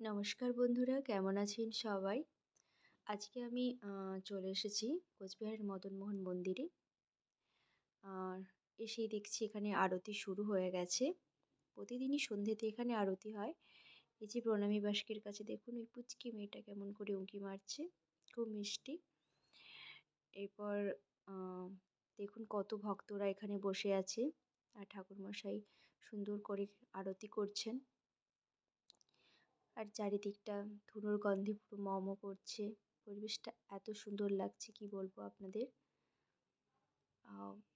নমস্কার বন্ধুরা, কেমন আছেন সবাই? আজকে আমি চলে এসেছি কোচবিহারের মদনমোহন মন্দিরে। আর এসেই দেখছি এখানে আরতি শুরু হয়ে গেছে। প্রতিদিনই সন্ধ্যেতে এখানে আরতি হয়। এই যে প্রণামী বাস্কের কাছে দেখুন, ওই পুচকি মেয়েটা কেমন করে উঁকি মারছে, খুব মিষ্টি। এরপর দেখুন কত ভক্তরা এখানে বসে আছে। আর ঠাকুরমশাই সুন্দর করে আরতি করছেন। আর চারিদিকটা ধুনোর গন্ধে পুরো মম করছে। পরিবেশটা এত সুন্দর লাগছে, কি বলব আপনাদের?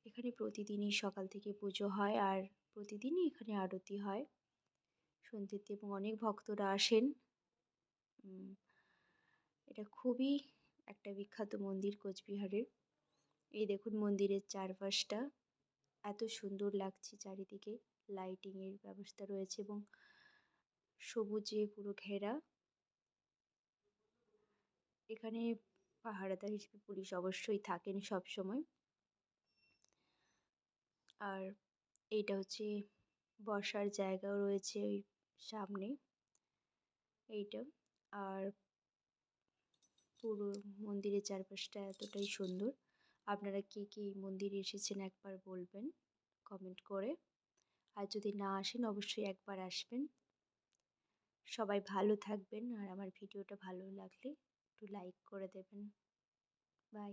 এখানে প্রতিদিনই সকাল থেকে পুজো হয় আর প্রতিদিনই এখানে আরতি হয়। সন্ধ্যেতে এবং অনেক ভক্তরা আসেন। এটা খুবই একটা বিখ্যাত মন্দির কোচবিহারের। এই দেখুন মন্দিরের চারপাশটা। এত সুন্দর লাগছে চারিদিকে। লাইটিংয়ের ব্যবস্থা রয়েছে এবং সবুজে পুরো ঘেরা। এখানে পাহারাদার হিসেবে পুলিশ অবশ্যই থাকেন সব সময় আর এইটা হচ্ছে বসার জায়গাও রয়েছে ওই সামনে। এইটা। আর পুরো মন্দিরের চারপাশটা এতটাই সুন্দর। আপনারা কে কে মন্দিরে এসেছেন একবার বলবেন কমেন্ট করে। আর যদি না আসেন, অবশ্যই একবার আসবেন। সবাই ভালো থাকবেন আর আমার ভিডিওটা ভালো লাগলে একটু লাইক করে দেবেন। বাই